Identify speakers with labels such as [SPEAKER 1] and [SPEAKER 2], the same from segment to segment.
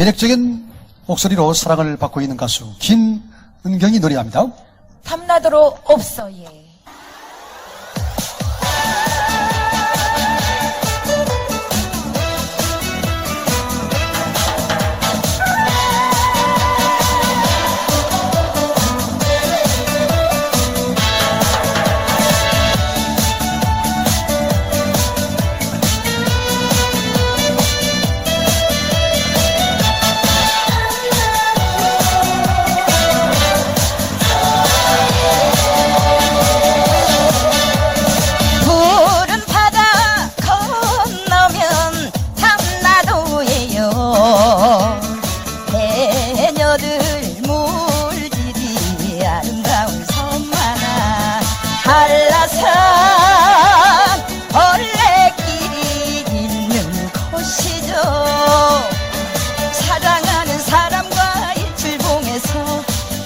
[SPEAKER 1] 매력적인 목소리로 사랑을 받고 있는 가수 김은경이 노래합니다.
[SPEAKER 2] 탐나도록 없어 예.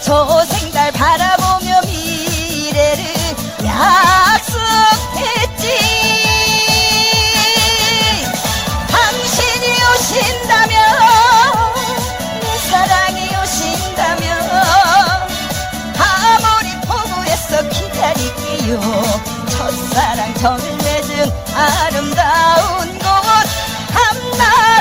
[SPEAKER 3] 소생달 바라보며 미래를 약속했지 당신이 오신다면 내 사랑이 오신다면 아무리 포부해서 기다릴게요 첫사랑 정을 맺은 아름다운 곳 한나.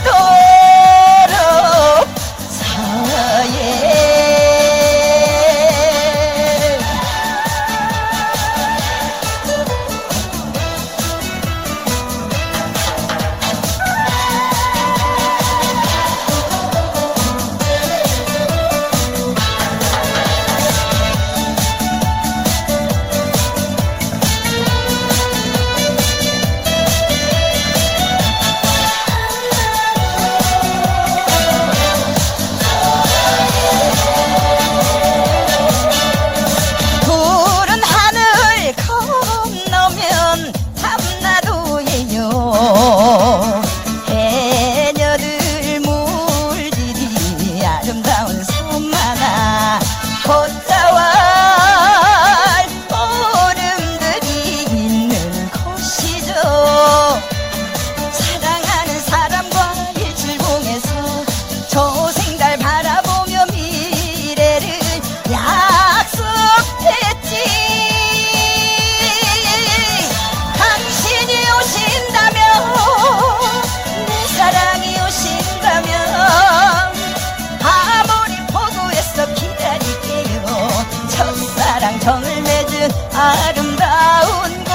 [SPEAKER 3] 정을 맺은 아름다운 곳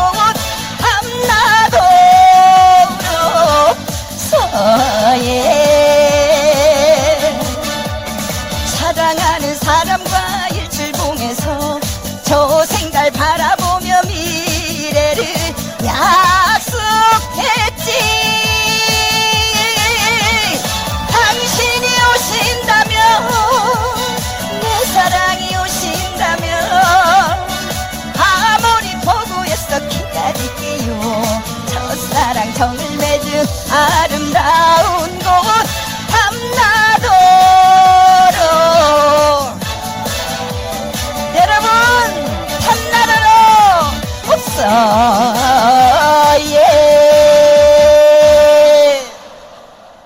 [SPEAKER 3] 밤나도로 서예 사랑하는 사람과 일출봉에서 저 생달 바라보며 미래를 야. sa